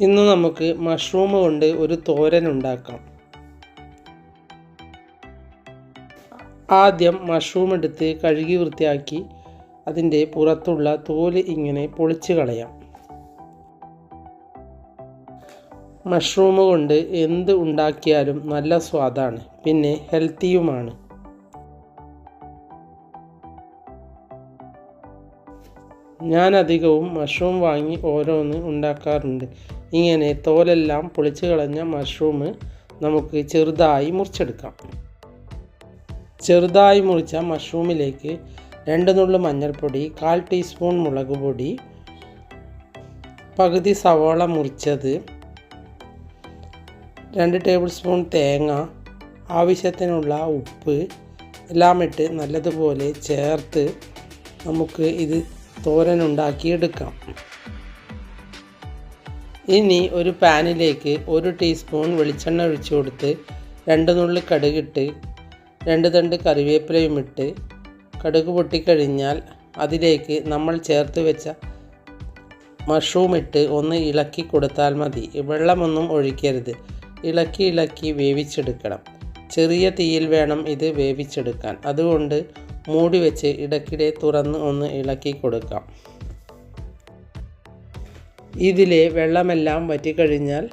ഇന്ന് നമുക്ക് മഷ്റൂം കൊണ്ട് ഒരു തോരൻ ഉണ്ടാക്കാം. ആദ്യം മഷ്റൂം എടുത്ത് കഴുകി വൃത്തിയാക്കി അതിന്റെ പുറത്തുള്ള തോൽ ഇങ്ങനെ പൊളിച്ച് കളയാം. മഷ്റൂം കൊണ്ട് എന്ത് ഉണ്ടാക്കിയാലും നല്ല സ്വാദാണ്. പിന്നെ ഹെൽത്തിയുമാണ് ഞാൻ അധികവും മഷ്റൂം വാങ്ങി ഓരോന്ന് ഉണ്ടാക്കാറുണ്ട്. ഇങ്ങനെ തോലെല്ലാം പൊളിച്ച് കളഞ്ഞ മഷ്റൂം നമുക്ക് ചെറുതായി മുറിച്ചെടുക്കാം. ചെറുതായി മുറിച്ച മഷ്റൂമിലേക്ക് രണ്ട് നുള്ളു മഞ്ഞൾപ്പൊടി കാൽ ടീസ്പൂൺ മുളക് പൊടി പകുതി സവാള മുറിച്ചത് രണ്ട് ടേബിൾ സ്പൂൺ തേങ്ങ ആവശ്യത്തിനുള്ള ഉപ്പ് എല്ലാം ഇട്ട് നല്ലതുപോലെ ചേർത്ത് നമുക്ക് ഇത് തോരൻ ഉണ്ടാക്കിയെടുക്കാം ഇനി ഒരു പാനിലേക്ക് ഒരു ടീസ്പൂൺ വെളിച്ചെണ്ണ ഒഴിച്ചു കൊടുത്ത് രണ്ട് നുള്ളി കടുകിട്ട് രണ്ട് തണ്ട് കറിവേപ്പിലയും ഇട്ട് കടുക് പൊട്ടിക്കഴിഞ്ഞാൽ അതിലേക്ക് നമ്മൾ ചേർത്ത് വെച്ച മഷ്റൂം ഇട്ട് ഒന്ന് ഇളക്കി കൊടുത്താൽ മതി. വെള്ളമൊന്നും ഒഴിക്കരുത്. ഇളക്കി ഇളക്കി വേവിച്ചെടുക്കണം. ചെറിയ തീയിൽ വേണം ഇത് വേവിച്ചെടുക്കാൻ. അതുകൊണ്ട് മൂടി വെച്ച് ഇടയ്ക്കിടെ തുറന്ന് ഒന്ന് ഇളക്കി കൊടുക്കാം. ഇതിലെ വെള്ളമെല്ലാം വറ്റിക്കഴിഞ്ഞാൽ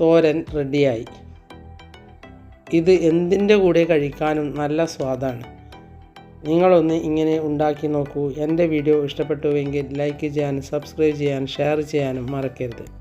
തോരൻ റെഡിയായി. ഇത് എന്തിന്റെ കൂടെ കഴിക്കാനും നല്ല സ്വാദാണ്. നിങ്ങളൊന്ന് ഇങ്ങനെ ഉണ്ടാക്കി നോക്കൂ. എന്റെ വീഡിയോ ഇഷ്ടപ്പെട്ടുവെങ്കിൽ ലൈക്ക് ചെയ്യാനും സബ്സ്ക്രൈബ് ചെയ്യാനും ഷെയർ ചെയ്യാനും മറക്കരുത്.